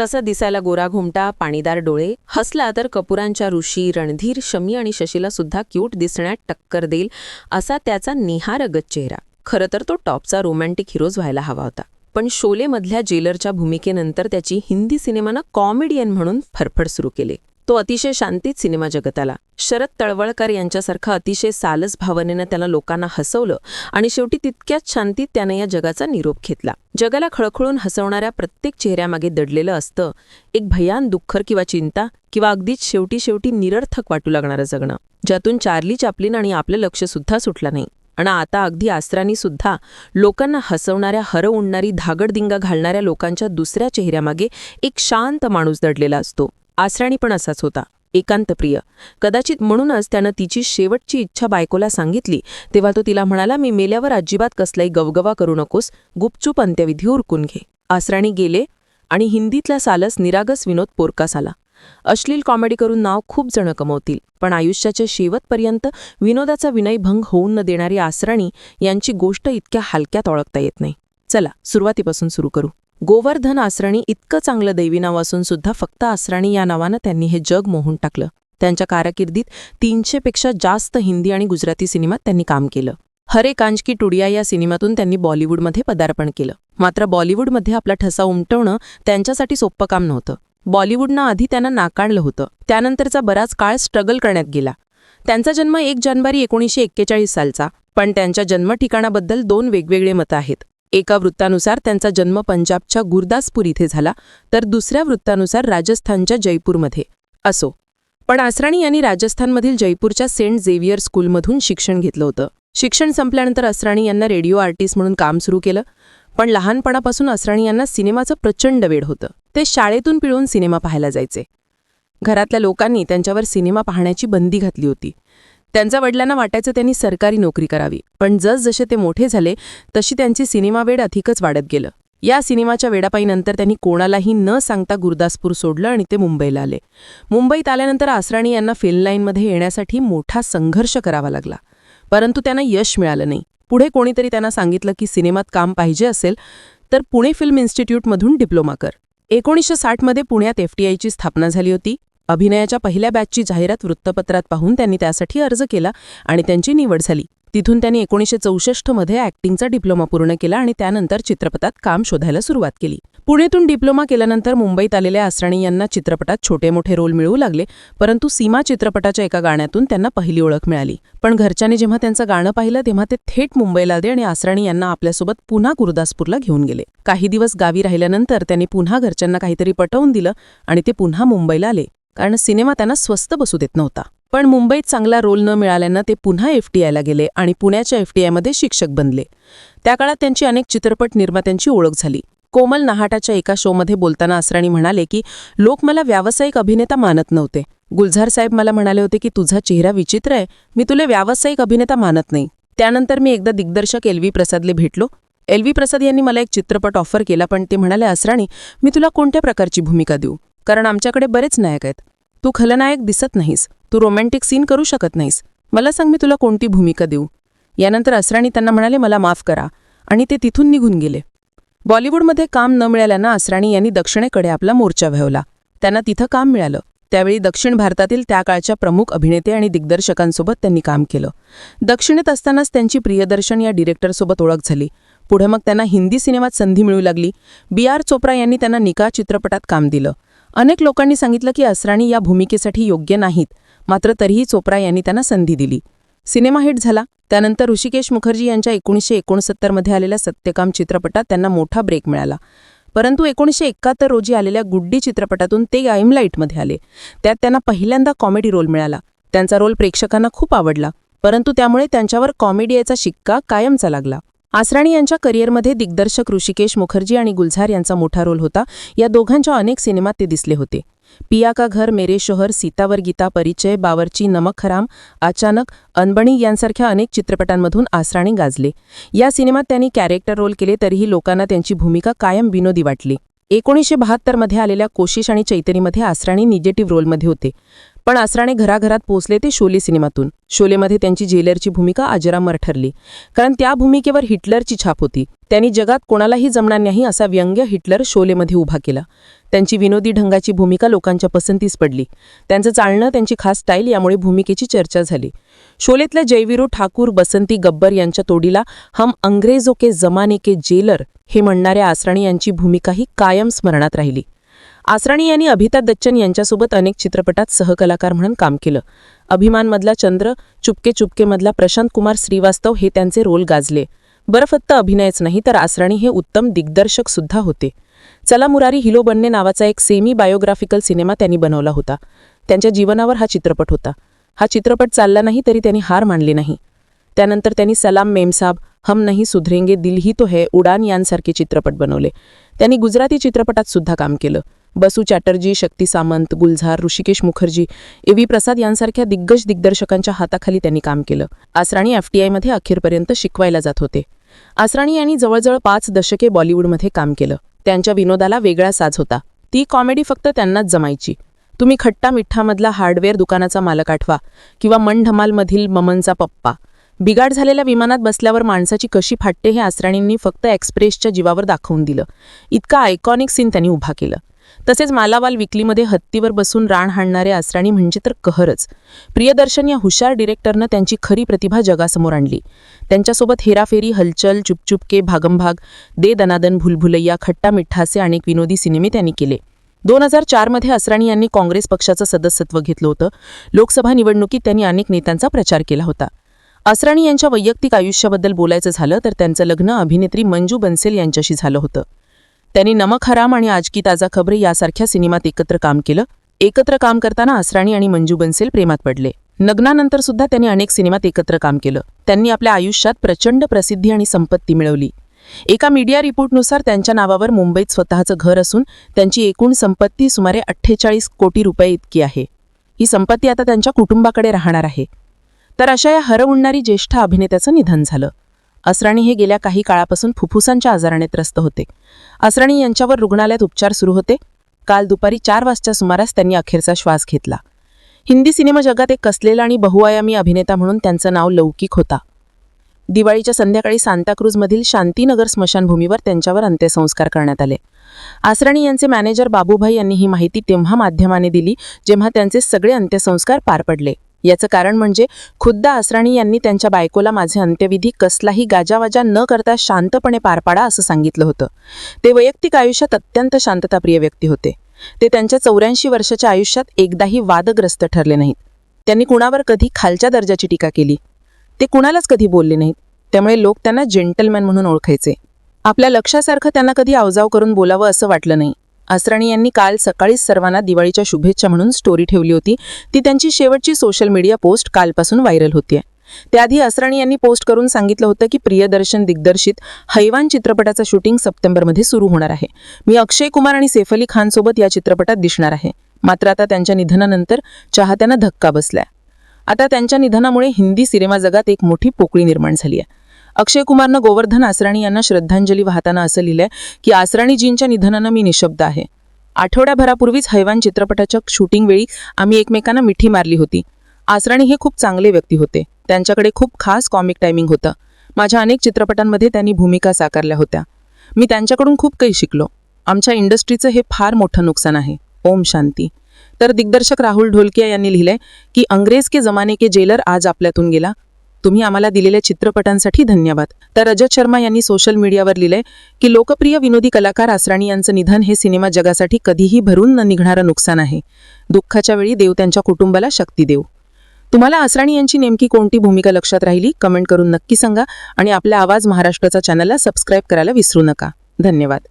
तसा दिसायला गोरा घुमटा पाणीदार डोळे हसला तर कपूरांच्या ऋषी रणधीर शमी आणि शशीला सुद्धा क्यूट दिसण्यात टक्कर देईल असा त्याचा निहारगत चेहरा. खरं तर तो टॉपचा रोमॅन्टिक हिरोज व्हायला हवा होता. पण शोलेमधल्या जेलरच्या भूमिकेनंतर त्याची हिंदी सिनेमानं कॉमेडियन म्हणून फरफड सुरू केली. तो अतिशय शांतीत सिनेमा जगताला. शरद तळवळकर यांच्यासारखं अतिशय सालस भावनेनं त्याला लोकांना हसवलं आणि शेवटी तितक्याच शांतीत त्यानं या जगाचा निरोप घेतला. जगाला खळखळून हसवणाऱ्या प्रत्येक चेहऱ्यामागे दडलेलं असतं. एक भयान दुःखर किंवा चिंता किंवा अगदीच शेवटी शेवटी निरर्थक वाटू लागणारं जगणं. ज्यातून चार्ली चापलीन आणि आपलं लक्ष सुद्धा सुटलं नाही. आणि आता अगदी आसरांनी सुद्धा लोकांना हसवणाऱ्या हर उडणारी धागडदिंगा घालणाऱ्या लोकांच्या दुसऱ्या चेहऱ्यामागे एक शांत माणूस दडलेला असतो. आसराणी पण असाच होता एकांतप्रिय. कदाचित म्हणूनच त्यानं तिची शेवटची इच्छा बायकोला सांगितली तेव्हा तो तिला म्हणाला मी मेल्यावर अजिबात कसलाही गवगवा करू नकोस गुपचूप अंत्यविधी उरकून घे. आसराणी गेले आणि हिंदीतला सालस निरागस विनोद पोरकास आला. अश्लील कॉमेडी करून नाव खूप जण कमवतील पण आयुष्याच्या शेवटपर्यंत विनोदाचा विनयभंग होऊन न देणारी आसराणी यांची गोष्ट इतक्या हलक्यात ओळखता येत नाही. चला सुरुवातीपासून सुरू करू. गोवर्धन आसराणी इतकं चांगलं दैवी नाव असून सुद्धा फक्त आसराणी या नावानं त्यांनी हे जग मोहून टाकलं. त्यांच्या कारकिर्दीत तीनशेपेक्षा जास्त हिंदी आणि गुजराती सिनेमात त्यांनी काम केलं. हरे कांज की टुडिया या सिनेमातून त्यांनी बॉलिवूडमध्ये पदार्पण केलं. मात्र बॉलिवूडमध्ये आपला ठसा उमटवणं त्यांच्यासाठी सोपं काम नव्हतं. बॉलिवूडनं आधी त्यांना नाकारलं होतं. त्यानंतरचा बराच काळ स्ट्रगल करण्यात गेला. त्यांचा जन्म एक जानेवारी एकोणीसशे एक्केचाळीस सालचा. पण त्यांच्या जन्मठिकाणाबद्दल दोन वेगवेगळे मतं आहेत. एका वृत्तानुसार त्यांचा जन्म पंजाबच्या गुरदासपूर इथे झाला तर दुसऱ्या वृत्तानुसार राजस्थानच्या जयपूरमध्ये. असो. पण असराणी यांनी राजस्थानमधील जयपूरच्या सेंट झेवियर स्कूलमधून शिक्षण घेतलं होतं. शिक्षण संपल्यानंतर असराणी यांना रेडिओ आर्टिस्ट म्हणून काम सुरू केलं पण लहानपणापासून असराणी यांना सिनेमाचं प्रचंड वेड होतं. ते शाळेतून पिळून सिनेमा पाहायला जायचे. घरातल्या लोकांनी त्यांच्यावर सिनेमा पाहण्याची बंदी घातली होती. त्यांच्या वडिलांना वाटायचं त्यांनी सरकारी नोकरी करावी. पण जसजसे ते मोठे झाले तशी त्यांची सिनेमा वेळ अधिकच वाढत गेलं. या सिनेमाच्या वेडापाईनंतर त्यांनी कोणालाही न सांगता गुरदासपूर सोडलं आणि ते मुंबईला आले. मुंबईत आल्यानंतर आसराणी यांना फिल्म लाईनमध्ये येण्यासाठी मोठा संघर्ष करावा लागला. परंतु त्यांना यश मिळालं नाही. पुढे कोणीतरी त्यांना सांगितलं की सिनेमात काम पाहिजे असेल तर पुणे फिल्म इन्स्टिट्यूटमधून डिप्लोमा कर. एकोणीसशे साठमध्ये पुण्यात एफटीआयची स्थापना झाली होती. अभिनयाच्या पहिल्या बॅचची जाहिरात वृत्तपत्रात पाहून त्यांनी त्यासाठी अर्ज केला आणि त्यांची निवड झाली. तिथून त्यांनी एकोणीसशे चौसष्टमध्ये ॲक्टिंगचा डिप्लोमा पूर्ण केला आणि त्यानंतर चित्रपटात काम शोधायला सुरुवात केली. पुणेतून डिप्लोमा केल्यानंतर मुंबईत आलेल्या आसराणी यांना चित्रपटात छोटे मोठे रोल मिळू लागले परंतु सीमा चित्रपटाच्या एका गाण्यातून त्यांना पहिली ओळख मिळाली. पण घरच्यांनी जेव्हा त्यांचं गाणं पाहिलं तेव्हा ते थेट मुंबईला आले आणि आसराणी यांना आपल्यासोबत पुन्हा गुरुदासपूरला घेऊन गेले. काही दिवस गावी राहिल्यानंतर त्यांनी पुन्हा घरच्यांना काहीतरी पटवून दिलं आणि ते पुन्हा मुंबईला आले. कारण सिनेमा त्यांना स्वस्त बसू देत नव्हता. पण मुंबईत चांगला रोल न मिळाल्यानं ते पुन्हा एफ टी आयला गेले आणि पुण्याच्या एफ टी आयमध्ये शिक्षक बनले. त्या काळात त्यांची अनेक चित्रपट निर्मात्यांची ओळख झाली. कोमल नहाटाच्या एका शोमध्ये बोलताना असराणी म्हणाले की लोक मला व्यावसायिक अभिनेता मानत नव्हते. गुलझार साहेब मला म्हणाले होते की तुझा चेहरा विचित्र आहे. मी तुला व्यावसायिक अभिनेता मानत नाही. त्यानंतर मी एकदा दिग्दर्शक एल व्ही प्रसादले भेटलो. एल व्ही प्रसाद यांनी मला एक चित्रपट ऑफर केला पण ते म्हणाले असराणी मी तुला कोणत्या प्रकारची भूमिका देऊ? कारण आमच्याकडे बरेच नायक आहेत. तू खलनायक दिसत नाहीस. तू रोमॅन्टिक सीन करू शकत नाहीस. मला सांग मी तुला कोणती भूमिका देऊ? यानंतर असराणी त्यांना म्हणाले मला माफ करा. आणि ते तिथून निघून गेले. बॉलिवूडमध्ये काम न मिळाल्यानं असराणी यांनी दक्षिणेकडे आपला मोर्चा वहवला. त्यांना तिथं काम मिळालं. त्यावेळी दक्षिण भारतातील त्या काळच्या प्रमुख अभिनेते आणि दिग्दर्शकांसोबत त्यांनी काम केलं. दक्षिणेत असतानाच त्यांची प्रियदर्शन या डिरेक्टरसोबत ओळख झाली. पुढे मग त्यांना हिंदी सिनेमात संधी मिळू लागली. बी आर चोप्रा यांनी त्यांना निका चित्रपटात काम दिलं. अनेक लोकांनी सांगितलं की असराणी या भूमिकेसाठी योग्य नाहीत. मात्र तरीही चोप्रा यांनी त्यांना संधी दिली. सिनेमा हिट झाला. त्यानंतर ऋषिकेश मुखर्जी यांच्या एकोणीसशे एकोणसत्तरमध्ये आलेल्या सत्यकाम चित्रपटात त्यांना मोठा ब्रेक मिळाला. परंतु एकोणीसशे एकाहत्तर रोजी आलेल्या गुड्डी चित्रपटातून ते लाईटमध्ये आले. त्यात त्यांना पहिल्यांदा कॉमेडी रोल मिळाला. त्यांचा रोल प्रेक्षकांना खूप आवडला. परंतु त्यामुळे त्यांच्यावर कॉमेडियाचा शिक्का कायमचा लागला. आसराणी यांच्या करिअरमध्ये दिग्दर्शक ऋषिकेश मुखर्जी आणि गुलझार यांचा मोठा रोल होता. या दोघांच्या अनेक सिनेमात ते दिसले होते. पिया का घर मेरे शोहर सीतावर गीता परिचय बावरची नमक हराम अचानक अनबणी यांसारख्या अनेक चित्रपटांमधून आसराणी गाजले. या सिनेमात त्यांनी कॅरेक्टर रोल केले तरीही लोकांना त्यांची भूमिका कायम विनोदी वाटली. एकोणीसशे बहात्तरमध्ये आलेल्या कोशिश आणि चैतरीमध्ये आसराणी निगेटिव्ह रोलमध्ये होते. पण आसराणे घराघरात पोहोचले ते शोले सिनेमातून. शोलेमध्ये त्यांची जेलरची भूमिका अजरामर ठरली. कारण त्या भूमिकेवर हिटलरची छाप होती. त्यांनी जगात कोणालाही जमणार नाही असा व्यंग्य हिटलर शोलेमध्ये उभा केला. त्यांची विनोदी ढंगाची भूमिका लोकांच्या पसंतीस पडली. त्यांचं चालणं त्यांची खास स्टाईल यामुळे भूमिकेची चर्चा झाली. शोलेतल्या जयवीरू ठाकूर बसंती गब्बर यांच्या तोडीला हम अंग्रेजो के जमाने के जेलर हे म्हणणाऱ्या आसराणी यांची भूमिकाही कायम स्मरणात राहिली. आसराणी यांनी अभिताभ बच्चन यांच्यासोबत अनेक चित्रपटात सहकलाकार म्हणून काम केलं. अभिमानमधला चंद्र चुपके चुपकेमधला प्रशांत कुमार श्रीवास्तव हे त्यांचे रोल गाजले. बरं फक्त अभिनयच नाही तर आसराणी हे उत्तम दिग्दर्शक सुद्धा होते. चला मुरारी हिलो बनणे नावाचा एक सेमी बायोग्राफिकल सिनेमा त्यांनी बनवला होता. त्यांच्या जीवनावर हा चित्रपट होता. हा चित्रपट चालला नाही तरी त्यांनी हार मानली नाही. त्यानंतर त्यांनी सलाम मेमसाब हम नहीं सुधरेंगे दिल ही तो है उडान यांसारखे चित्रपट बनवले. त्यांनी गुजराती चित्रपटात सुद्धा काम केलं. बसू चॅटर्जी शक्ती सामंत गुलझार ऋषिकेश मुखर्जी ए व्ही प्रसाद यांसारख्या दिग्गज दिग्दर्शकांच्या हाताखाली त्यांनी काम केलं. आसराणी एफटीआयमध्ये अखेरपर्यंत शिकवायला जात होते. आसराणी यांनी जवळजवळ पाच दशके बॉलिवूडमध्ये काम केलं. त्यांच्या विनोदाला वेगळा साज होता. ती कॉमेडी फक्त त्यांनाच जमायची. तुम्ही खट्टा मिठ्ठामधला हार्डवेअर दुकानाचा मालक आठवा किंवा मनढमालमधील ममनचा पप्पा. बिगाड झालेल्या विमानात बसल्यावर माणसाची कशी फाटते हे आसराणींनी फक्त एक्सप्रेसच्या जीवावर दाखवून दिलं. इतका आयकॉनिक सीन त्यांनी उभा केलं. तसेच मालावाल विकलीमध्ये हत्तीवर बसून राण हाणणारे आसराणी म्हणजे तर कहरच. प्रियदर्शन या हुशार डिरेक्टरनं त्यांची खरी प्रतिभा जगासमोर आणली. त्यांच्यासोबत हेराफेरी हलचल चुपचुपके भागमभाग दे दनादन भुलभुलैया खट्टा मिठ्ठासे अनेक विनोदी सिनेमे त्यांनी केले. दोन हजार चारमध्ये असराणी यांनी काँग्रेस पक्षाचं सदस्यत्व घेतलं होतं. लोकसभा निवडणुकीत त्यांनी अनेक नेत्यांचा प्रचार केला होता. असराणी यांच्या वैयक्तिक आयुष्याबद्दल बोलायचं झालं तर त्यांचं लग्न अभिनेत्री मंजू बन्सेल यांच्याशी झालं होतं. त्यांनी नमक हराम आणि आज की ताजा खबरे यासारख्या सिनेमात एकत्र काम केलं. एकत्र काम करताना असराणी आणि मंजू बन्सेल प्रेमात पडले. लग्नानंतर सुद्धा त्यांनी अनेक सिनेमात एकत्र काम केलं. त्यांनी आपल्या आयुष्यात प्रचंड प्रसिद्धी आणि संपत्ती मिळवली. एका मीडिया रिपोर्टनुसार त्यांच्या नावावर मुंबईत स्वतःचं घर असून त्यांची एकूण संपत्ती सुमारे अठ्ठेचाळीस कोटी रुपये इतकी आहे. ही संपत्ती आता त्यांच्या कुटुंबाकडे राहणार आहे. तर अशा या हरवणारी ज्येष्ठ अभिनेत्याचं निधन झालं. असराणी हे गेल्या काही काळापासून फुफ्फुसांच्या आजाराने त्रस्त होते. असराणी यांच्यावर रुग्णालयात उपचार सुरू होते. काल दुपारी चार वाजच्या सुमारास त्यांनी अखेरचा श्वास घेतला. हिंदी सिनेमा जगात एक कसलेला आणि बहुआयामी अभिनेता म्हणून त्यांचं नाव लौकिक होता. दिवाळीच्या संध्याकाळी सांताक्रूजमधील शांतीनगर स्मशानभूमीवर त्यांच्यावर अंत्यसंस्कार करण्यात आले. आसराणी यांचे मॅनेजर बाबूभाई यांनी ही माहिती तेव्हा माध्यमाने दिली जेव्हा त्यांचे सगळे अंत्यसंस्कार पार पडले. याचं कारण म्हणजे खुद्द आसराणी यांनी त्यांच्या बायकोला माझे अंत्यविधी कसलाही गाजावाजा न करता शांतपणे पार पाडा असं सांगितलं होतं. ते वैयक्तिक आयुष्यात अत्यंत शांतताप्रिय व्यक्ती होते. ते त्यांच्या चौऱ्याऐंशी वर्षाच्या आयुष्यात एकदाही वादग्रस्त ठरले नाहीत. त्यांनी कुणावर कधी खालच्या दर्जाची टीका केली? ते कुणालाच कधी बोलले नाहीत. त्यामुळे लोक त्यांना जेंटलमॅन म्हणून ओळखायचे. आपल्या लक्षासारखं त्यांना कधी आवजाव करून बोलावं असं वाटलं नाही. असराणी यांनी काल सकाळीच सर्वांना दिवाळीच्या शुभेच्छा म्हणून स्टोरी ठेवली होती. ती त्यांची शेवटची सोशल मीडिया पोस्ट कालपासून व्हायरल होतीये. त्याआधी असराणी यांनी पोस्ट करून सांगितलं होतं की प्रियदर्शन दिग्दर्शित हैवान चित्रपटाचं शूटिंग सप्टेंबरमध्ये सुरू होणार आहे. मी अक्षय कुमार आणि सैफ अली खानसोबत या चित्रपटात दिसणार आहे. मात्र आता त्यांच्या निधनानंतर चाहत्यांना धक्का बसलाय. आता त्यांच्या निधनामुळे हिंदी सिनेमा जगात एक मोठी पोकळी निर्माण झाली आहे अक्षय कुमारनं गोवर्धन आसराणी यांना श्रद्धांजली वाहताना असं लिहिलंय की आसराणीजींच्या निधनानं मी निशब्द आहे. आठवड्याभरापूर्वीच हैवान चित्रपटाच्या शूटिंग वेळी आम्ही एकमेकांना मिठी मारली होती. आसराणी हे खूप चांगले व्यक्ती होते. त्यांच्याकडे खूप खास कॉमिक टायमिंग होतं. माझ्या अनेक चित्रपटांमध्ये त्यांनी भूमिका साकारल्या होत्या. मी त्यांच्याकडून खूप काही शिकलो. आमच्या इंडस्ट्रीचं हे फार मोठं नुकसान आहे. ओम शांती. तर दिग्दर्शक राहुल ढोलकिया यांनी लिहिलंय की अंग्रेज के जमाने के जेलर आज आपल्यातून गेला. तुम्ही आम्हाला दिलेल्या चित्रपटांसाठी धन्यवाद. तर रजत शर्मा यांनी सोशल मीडियावर लिहिलंय की लोकप्रिय विनोदी कलाकार आसराणी यांचं निधन हे सिनेमा जगासाठी कधीही भरून न निघणारं नुकसान आहे. दुःखाच्या वेळी देव त्यांच्या कुटुंबाला शक्ती देऊ तुम्हाला आसराणी यांची नेमकी कोणती भूमिका लक्षात राहिली? कमेंट करून नक्की सांगा आणि आपला आवाज महाराष्ट्राचा चॅनलला सबस्क्राईब करायला विसरू नका. धन्यवाद.